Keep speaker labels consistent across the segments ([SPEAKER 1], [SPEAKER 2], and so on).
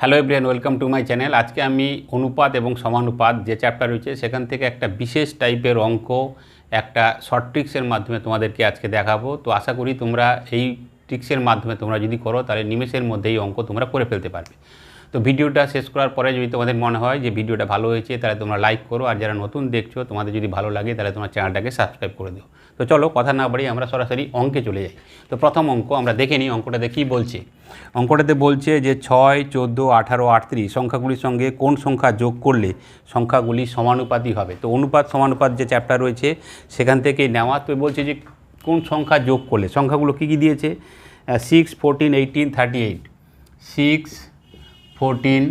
[SPEAKER 1] Hello everyone welcome to my channel. আজকে আমি অনুপাত এবং সমানুপাত যে চ্যাপ্টার রয়েছে, সেখান থেকে একটা বিশেষ টাইপের অঙ্ক, একটা শর্ট ট্রিক্সের মাধ্যমে তোমাদেরকে আজকে দেখাবো। তো আশা করি তোমরা এই ট্রিক্সের মাধ্যমে তোমরা যদি করো, তাহলে নিমেষের মধ্যে এই অঙ্ক তোমরা করে ফেলতে পারবে। তো ভিডিওটা শেষ করার পরে যদি তোমাদের মনে হয় যে ভিডিওটা ভালো হয়েছে, তাহলে তোমরা লাইক করো। আর যারা নতুন দেখছ, তোমাদের যদি ভালো লাগে, তাহলে তোমার চ্যানেলটাকে সাবস্ক্রাইব করে দিও। তো চলো, কথা না বাড়িয়ে আমরা সরাসরি অঙ্কে চলে যাই। তো প্রথম অঙ্ক, আমরা দেখে নিই অঙ্কটাতে কী বলছে। অঙ্কটাতে বলছে যে ছয়, চোদ্দ, আঠারো, আটত্রিশ, সংখ্যাগুলির সঙ্গে কোন সংখ্যা যোগ করলে সংখ্যাগুলি সমানুপাতি হবে? তো অনুপাত, সমানুপাত যে চ্যাপ্টার রয়েছে, সেখান থেকে নেওয়া, তো বলছে যে কোন সংখ্যা যোগ করলে, সংখ্যাগুলো কী কী দিয়েছে? Six fourteen eighteen thirty eight six fourteen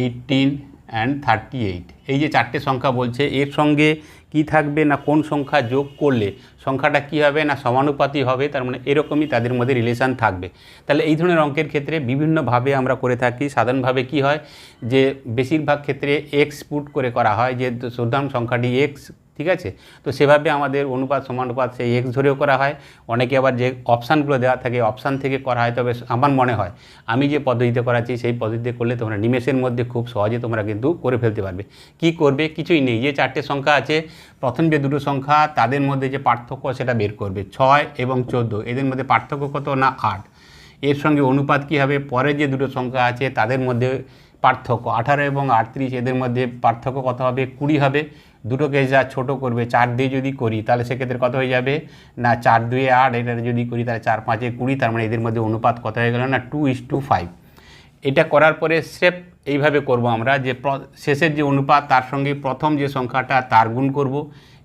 [SPEAKER 1] eighteen and thirty eight এই যে চারটে সংখ্যা বলছে, এর সঙ্গে কি থাকবে না কোন সংখ্যা যোগ করলে সংখ্যাটা কি হবে না সমানুপাতি হবে, তার মানে এরকমই তাদের মধ্যে রিলেশান থাকবে। তাহলে এই ধরনের অঙ্কের ক্ষেত্রে বিভিন্নভাবে আমরা করে থাকি। সাধারণভাবে কি হয় যে, বেশিরভাগ ক্ষেত্রে এক্স পুট করে করা হয়, যে সাধারণ সংখ্যাটি এক্স ঠিক আছে? তো সেভাবে আমাদের অনুপাত, সমানুপাত সেই এক্স ধরেও করা হয়। অনেকে আবার যে অপশানগুলো দেওয়া থাকে, অপশান থেকে করা হয়, তবে আমার মনে হয়, আমি যে পদ্ধতিতে করাচ্ছি, সেই পদ্ধতিতে করলে তোমরা নিমেষের মধ্যে খুব সহজে তোমরা কিন্তু করে ফেলতে পারবে। কি করবে? কিছুই নেই। যে চারটে সংখ্যা আছে, প্রথম যে দুটো সংখ্যা, তাদের মধ্যে যে পার্থক্য সেটা বের করবে। ছয় এবং চোদ্দ, এদের মধ্যে পার্থক্য কত না আট? এর সঙ্গে অনুপাত কী হবে? পরে যে দুটো সংখ্যা আছে, তাদের মধ্যে পার্থক্য আঠারো এবং আটত্রিশ, এদের মধ্যে পার্থক্য কত হবে? কুড়ি হবে। দুটোকে যা ছোট করবে, চার দিয়ে যদি করি, তাহলে সেক্ষেত্রে কত হয়ে যাবে? না, চার দুয়ে আট, এটা যদি করি, তাহলে চার পাঁচে কুড়ি, তার মানে এদের মধ্যে অনুপাত কত হয়ে গেল না? টু ইস টু ফাইভ এটা করার পরে স্টেপ এইভাবে করব আমরা যে শেষের যে অনুপাত, তার সঙ্গে প্রথম যে সংখ্যাটা, তার গুণ করব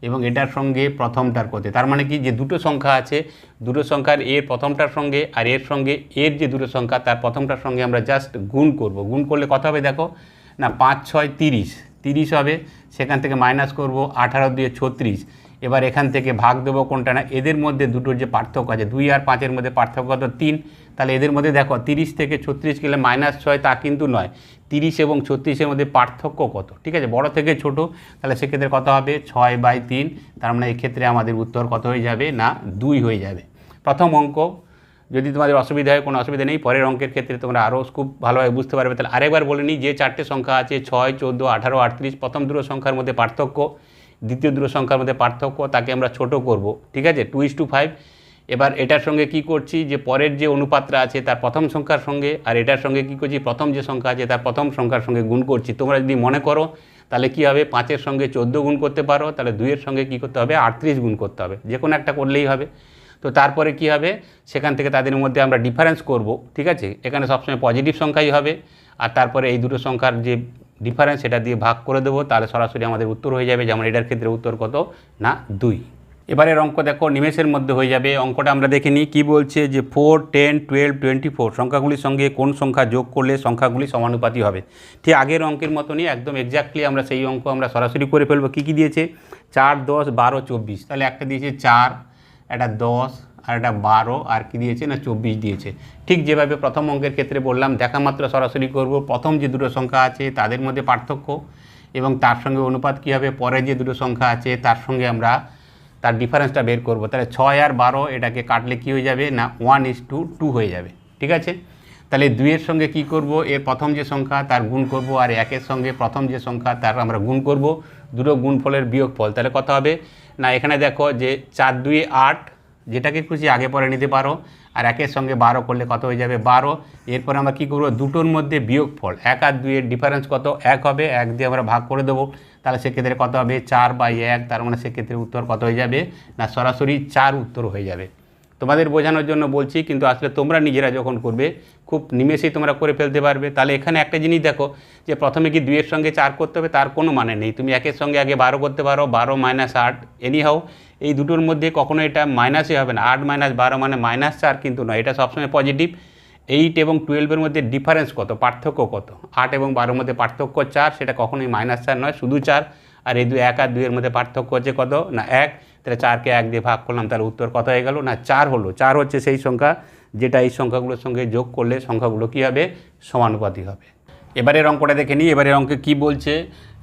[SPEAKER 1] এবং এটার সঙ্গে প্রথমটার করতে তার মানে কি? যে দুটো সংখ্যা আছে, দুটো সংখ্যার এর প্রথমটার সঙ্গে আর এর সঙ্গে এর যে দুটো সংখ্যা, তার প্রথমটার সঙ্গে আমরা জাস্ট গুণ করব। গুণ করলে কত হবে দেখো? না, পাঁচ, ছয়, তিরিশ। তিরিশ হবে, সেখান থেকে মাইনাস করব আঠারো দিয়ে ছত্রিশ। এবার এখান থেকে ভাগ দেবো কোনটা না? এদের মধ্যে দুটোর যে পার্থক্য আছে, দুই আর পাঁচের মধ্যে পার্থক্য কত তিন। তাহলে এদের মধ্যে দেখো, তিরিশ থেকে ছত্রিশ গেলে মাইনাস ছয়, তা কিন্তু নয়। তিরিশ এবং ছত্রিশের মধ্যে পার্থক্য কত? ঠিক আছে, বড় থেকে ছোট, তাহলে সেক্ষেত্রে কত হবে? ছয় বাই তিন। তার মানে এক্ষেত্রে আমাদের উত্তর কত হয়ে যাবে? না, দুই হয়ে যাবে। প্রথম অঙ্ক যদি তোমাদের অসুবিধা হয়, কোনো অসুবিধা নেই, পরের অঙ্কের ক্ষেত্রে তোমরা আরও খুব ভালোভাবে বুঝতে পারবে। তাহলে আরেকবার বলে নিই, যে চারটে সংখ্যা আছে, ছয়, চোদ্দ, আঠারো, আটত্রিশ, প্রথম দুটো সংখ্যার মধ্যে পার্থক্য, দ্বিতীয় দুটো সংখ্যার মধ্যে পার্থক্য, তাকে আমরা ছোট করব, ঠিক আছে? টু ইস টু ফাইভ এবার এটার সঙ্গে কি করছি, যে পরের যে অনুপাতটা আছে, তার প্রথম সংখ্যার সঙ্গে, আর এটার সঙ্গে কি করছি, প্রথম যে সংখ্যা আছে, তার প্রথম সংখ্যার সঙ্গে গুণ করছি। তোমরা যদি মনে করো, তাহলে কি হবে? পাঁচের সঙ্গে চোদ্দ গুণ করতে পারো, তাহলে দুইয়ের সঙ্গে কি করতে হবে? আটত্রিশ গুণ করতে হবে। যে কোনো একটা করলেই হবে। তো তারপরে কি হবে? সেখান থেকে তাদের মধ্যে আমরা ডিফারেন্স করব, ঠিক আছে? এখানে সবসময় পজিটিভ সংখ্যাই হবে। আর তারপরে এই দুটো সংখ্যার যে ডিফারেন্স সেটা দিয়ে ভাগ করে দেবো, তাহলে সরাসরি আমাদের উত্তর হয়ে যাবে। যেমন এটার ক্ষেত্রে উত্তর কত? না, দুই। এবারের অঙ্ক দেখো, নিমেষের মধ্যে হয়ে যাবে। অঙ্কটা আমরা দেখে নিই, কী বলছে যে four ten twelve twenty four সংখ্যাগুলির সঙ্গে কোন সংখ্যা যোগ করলে সংখ্যাগুলি সমানুপাতি হবে? ঠিক আগের অঙ্কের মতনই একদম এক্স্যাক্টলি আমরা সেই অঙ্ক আমরা সরাসরি করে ফেলব। কী কী দিয়েছে? চার, দশ, বারো, চব্বিশ। তাহলে একটা দিয়েছে চার একটা দশ, আর একটা বারো, আর কি দিয়েছে না চব্বিশ দিয়েছে। ঠিক যেভাবে প্রথম অঙ্কের ক্ষেত্রে বললাম, দেখা মাত্র সরাসরি করব, প্রথম যে দুটো সংখ্যা আছে তাদের মধ্যে পার্থক্য, এবং তার সঙ্গে অনুপাত কী হবে? পরে যে দুটো সংখ্যা আছে তার সঙ্গে আমরা তার ডিফারেন্সটা বের করব। তাহলে ছয় আর বারো এটাকে কাটলে কী হয়ে যাবে? না ওয়ান ইস টু টু হয়ে যাবে। ঠিক আছে? তাহলে দুইয়ের সঙ্গে কি করব? এর প্রথম যে সংখ্যা তার গুণ করব, আর একের সঙ্গে প্রথম যে সংখ্যা তার আমরা গুণ করব। দুটো গুণফলের বিয়োগফল, তাহলে কত হবে? না, এখানে দেখো যে চার, দুই, আট, যেটাকে খুশি আগে পরে নিতে পারো। আর একের সঙ্গে বারো করলে কত হয়ে যাবে? বারো। এরপরে আমরা কী করব? দুটোর মধ্যে বিয়োগ ফল এক আর দুইয়ের ডিফারেন্স কত? এক হবে, এক দিয়ে আমরা ভাগ করে দেবো। তাহলে সেক্ষেত্রে কত হবে? চার বাই এক, তার মানে সেক্ষেত্রে উত্তর কত হয়ে যাবে? না, সরাসরি চার উত্তর হয়ে যাবে। তোমাদের বোঝানোর জন্য বলছি, কিন্তু আসলে তোমরা নিজেরা যখন করবে, খুব নিমেষেই তোমরা করে ফেলতে পারবে। তাহলে এখানে একটা জিনিস দেখো, যে প্রথমে কি দুইয়ের সঙ্গে চার করতে হবে, তার কোনো মানে নেই। তুমি একের সঙ্গে আগে বারো করতে পারো, বারো মাইনাস আট এনি হাও এই দুটোর মধ্যে কখনো এটা মাইনাসই হবে না। আট মাইনাস বারো মানে মাইনাস চার কিন্তু নয়, এটা সবসময় পজিটিভ এইট এবং টুয়েলভের মধ্যে ডিফারেন্স কত, পার্থক্য কত? আট এবং বারোর মধ্যে পার্থক্য চার, সেটা কখনোই মাইনাস চার নয়, শুধু চার। আর এই দু এক আর দুইয়ের মধ্যে পার্থক্য হচ্ছে কত? না, এক। তাহলে চারকে এক দিয়ে ভাগ করলাম, তাহলে উত্তর কত হয়ে গেল? না, চার হলো। চার হচ্ছে সেই সংখ্যা, যেটা এই সংখ্যাগুলোর সঙ্গে যোগ করলে সংখ্যাগুলো কী হবে? সমানুপাতি হবে। এবারের অঙ্কটা দেখে নিই। এবারের অঙ্কে কি বলছে?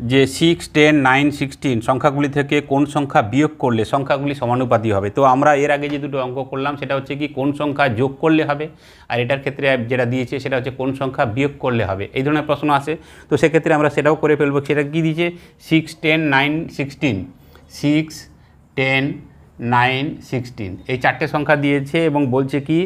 [SPEAKER 1] যে সিক্স টেন নাইন সিক্সটিন সংখ্যাগুলি থেকে কোন সংখ্যা বিয়োগ করলে সংখ্যাগুলি সমানুপাতি হবে? তো আমরা এর আগে যে দুটো অঙ্ক করলাম, সেটা হচ্ছে কি, কোন সংখ্যা যোগ করলে হবে? আর এটার ক্ষেত্রে যেটা দিয়েছে, সেটা হচ্ছে কোন সংখ্যা বিয়োগ করলে হবে? এই ধরনের প্রশ্ন আসে। তো সেক্ষেত্রে আমরা সেটাও করে ফেলব। সেটা কী দিয়েছে? Six ten nine sixteen six ten, nine, sixteen. এই চারটে সংখ্যা দিয়েছে এবং বলছে কি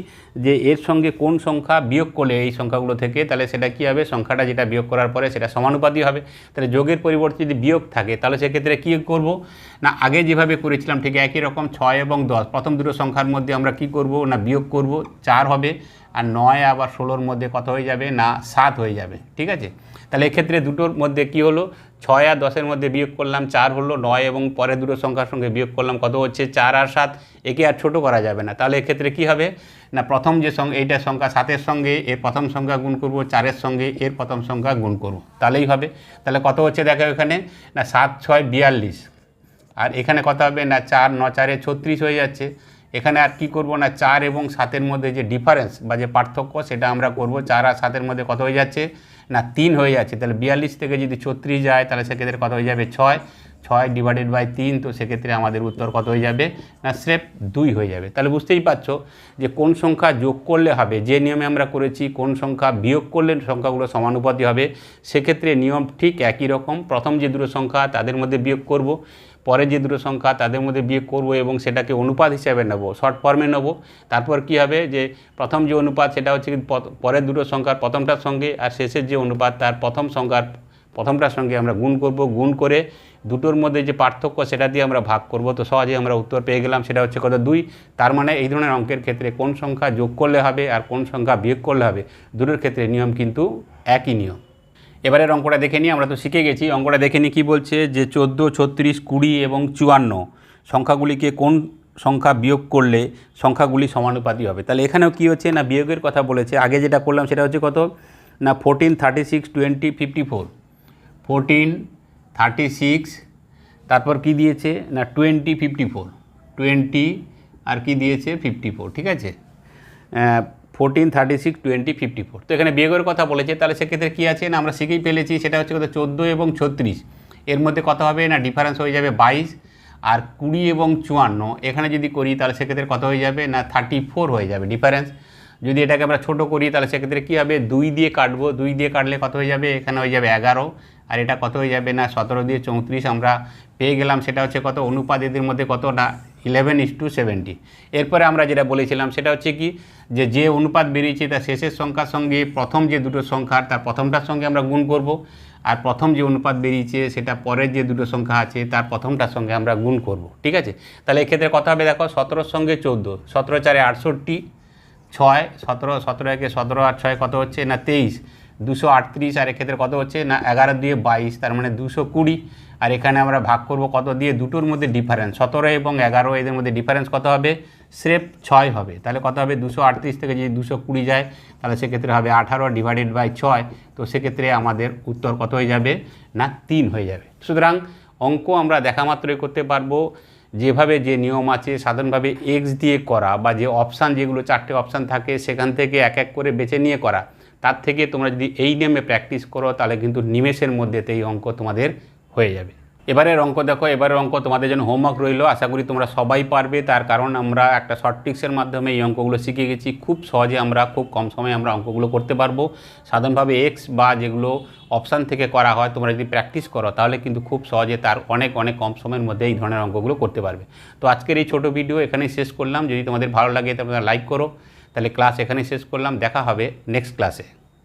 [SPEAKER 1] যে এর সঙ্গে কোন সংখ্যা বিয়োগ করলে এই সংখ্যাগুলো থেকে, তাহলে সেটা কী হবে? সংখ্যাটা যেটা বিয়োগ করার পরে সেটা সমানুপাতি হবে। তাহলে যোগের পরিবর্তে যদি বিয়োগ থাকে, তাহলে সেক্ষেত্রে কী করব? না, আগে যেভাবে করেছিলাম ঠিক একই রকম ছয় এবং দশ। প্রথম দুটো সংখ্যার মধ্যে আমরা কি করব? না, বিয়োগ করব। চার হবে। আর নয় আবার ষোলোর মধ্যে কত হয়ে যাবে? না, সাত হয়ে যাবে। ঠিক আছে? তাহলে এক্ষেত্রে দুটোর মধ্যে কি হলো? ছয় আর দশের মধ্যে বিয়োগ করলাম, চার হলো নয় এবং পরে দুটো সংখ্যার সঙ্গে বিয়োগ করলাম, কত হচ্ছে? চার আর সাত। একে আর ছোটো করা যাবে না। তাহলে এক্ষেত্রে কি হবে? না, প্রথম যে সংখ্যা এইটা সংখ্যা সাতের সঙ্গে, এর প্রথম সংখ্যা গুণ করব, চারের সঙ্গে, এর প্রথম সংখ্যা গুণ করব। তাহলেই হবে। তাহলে কত হচ্ছে দেখো এখানে? না, সাত, ছয়, বিয়াল্লিশ। আর এখানে কত হবে? না, চার ন চারে ছত্রিশ হয়ে যাচ্ছে। এখানে আর কি করব না, চার এবং সাতের মধ্যে যে ডিফারেন্স বা যে পার্থক্য সেটা আমরা করব। চার আর সাতের মধ্যে কত হয়ে যাচ্ছে? না, তিন হয়ে যাচ্ছে। তাহলে বিয়াল্লিশ থেকে যদি ছত্রিশ যায়, তাহলে সেক্ষেত্রে কত হয়ে যাবে? ছয়। ছয় ডিভাইডেড বাই তিন, তো সেক্ষেত্রে আমাদের উত্তর কত হয়ে যাবে? না, স্রেফ দুই হয়ে যাবে। তাহলে বুঝতেই পারছ যে কোন সংখ্যা যোগ করলে হবে, যে নিয়মে আমরা করেছি, কোন সংখ্যা বিয়োগ করলে সংখ্যাগুলো সমানুপাতি হবে, সেক্ষেত্রে নিয়ম ঠিক একই রকম। প্রথম যে দুটো সংখ্যা, তাদের মধ্যে বিয়োগ করব। পরে যে দুটো সংখ্যা তাদের মধ্যে বিয়োগ করব এবং সেটাকে অনুপাত হিসাবে নেব শর্ট ফর্মে নেব। তারপর কি হবে? যে প্রথম যে অনুপাত সেটা হচ্ছে পরের দুটো সংখ্যার প্রথমটার সঙ্গে আর শেষের যে অনুপাত তার প্রথম সংখ্যার প্রথমটার সঙ্গে আমরা গুণ করব। গুণ করে দুটোর মধ্যে যে পার্থক্য সেটা দিয়ে আমরা ভাগ করব। তো সহজে আমরা উত্তর পেয়ে গেলাম, সেটা হচ্ছে কত? দুই। তার মানে এই ধরনের অঙ্কের ক্ষেত্রে কোন সংখ্যা যোগ করলে হবে আর কোন সংখ্যা বিয়োগ করলে হবে? দুটোর ক্ষেত্রে নিয়ম কিন্তু একই নিয়ম। এবারের অঙ্কটা দেখে নিই, আমরা তো শিখে গেছি। অঙ্কটা দেখে নিই কী বলছে যে চোদ্দ, ছত্রিশ, কুড়ি এবং চুয়ান্ন। সংখ্যাগুলিকে কোন সংখ্যা বিয়োগ করলে সংখ্যাগুলি সমানুপাতি হবে? তাহলে এখানেও কী হচ্ছে না বিয়োগের কথা বলেছে? আগে যেটা করলাম সেটা হচ্ছে কত? না fourteen thirty six twenty fifty four fourteen thirty six তারপর কি দিয়েছে? না টোয়েন্টি ফিফটি ফোর টোয়েন্টি আর কি দিয়েছে? ফিফটি ফোর ঠিক আছে? Fourteen thirty six twenty fifty four তো এখানে বিয়োগের কথা বলেছে, তাহলে সেক্ষেত্রে কী আছে? না, আমরা শিখেই ফেলেছি, সেটা হচ্ছে কত? চোদ্দ এবং ছত্রিশ। এর মধ্যে কত হবে? না ডিফারেন্স হয়ে যাবে বাইশ আর কুড়ি এবং চুয়ান্ন। এখানে যদি করি, তাহলে সেক্ষেত্রে কত হয়ে যাবে? না থার্টি ফোর হয়ে যাবে ডিফারেন্স যদি এটাকে আমরা ছোট করি, তাহলে সেক্ষেত্রে কী হবে? দুই দিয়ে কাটবো। দুই দিয়ে কাটলে কত হয়ে যাবে? এখানে হয়ে যাবে এগারো। আর এটা কত হয়ে যাবে? না, সতেরো দিয়ে চৌত্রিশ আমরা পেয়ে গেলাম। সেটা হচ্ছে কত? অনুপাত এদের মধ্যে কত? না ইলেভেন ইস টু সেভেন্টি। এরপরে আমরা যেটা বলেছিলাম, সেটা হচ্ছে কি, যে যে অনুপাত বেরিয়েছে তার শেষের সংখ্যার সঙ্গে, প্রথম যে দুটো সংখ্যার তার প্রথমটার সঙ্গে আমরা গুণ করব। আর প্রথম যে অনুপাত বেরিয়েছে, সেটা পরের যে দুটো সংখ্যা আছে, তার প্রথমটার সঙ্গে আমরা গুণ করব। ঠিক আছে? তাহলে এক্ষেত্রে কথা হবে, দেখো, সতেরোর সঙ্গে চোদ্দ। সতেরো চারে আটষট্টি, ছয়, সতেরো সতেরো একে সতেরো আর ছয় কত হচ্ছে? না, তেইশ। দুশো আটত্রিশ, আর এক্ষেত্রে কত হচ্ছে? না, এগারো দিয়ে বাইশ, তার মানে দুশো কুড়ি। আর এখানে আমরা ভাগ করব কত দিয়ে? দুটোর মধ্যে ডিফারেন্স সতেরো এবং এগারো, এদের মধ্যে ডিফারেন্স কত হবে? স্রেফ ছয় হবে। তাহলে কত হবে? দুশো আটত্রিশ থেকে যদি দুশো কুড়ি যায়, তাহলে সেক্ষেত্রে হবে আঠারো ডিভাইডেড বাই ছয়। তো সেক্ষেত্রে আমাদের উত্তর কত হয়ে যাবে? না, তিন হয়ে যাবে। সুতরাং অঙ্ক আমরা দেখা মাত্রই করতে পারব। যেভাবে যে নিয়ম আছে, সাধারণভাবে এক্স দিয়ে করা বা যে অপশান যেগুলো চারটে অপশান থাকে, সেখান থেকে এক এক করে বেছে নিয়ে করা। তার থেকে তোমরা যদি এই নিয়মে প্র্যাকটিস করো, তাহলে কিন্তু নিমেষের মধ্যে এই অঙ্ক তোমাদের হয়ে যাবে। এবারের অঙ্ক দেখো, এবারের অঙ্ক তোমাদের জন্য হোমওয়ার্ক রইল। আশা করি তোমরা সবাই পারবে। তার কারণ আমরা একটা শর্ট ট্রিক্সের মাধ্যমে এই অঙ্কগুলো শিখে গেছি। খুব সহজে আমরা, খুব কম সময়ে আমরা অঙ্কগুলো করতে পারব। সাধারণভাবে এক্স বা যেগুলো অপশান থেকে করা হয়, তোমরা যদি প্র্যাকটিস করো, তাহলে কিন্তু খুব সহজে তার অনেক অনেক কম সময়ের মধ্যে এই ধরনের অঙ্কগুলো করতে পারবে। তো আজকের এই ছোটো ভিডিও এখানেই শেষ করলাম। যদি তোমাদের ভালো লাগে তোমরা লাইক করো। তাহলে ক্লাস এখানেই শেষ করলাম দেখা হবে নেক্সট ক্লাসে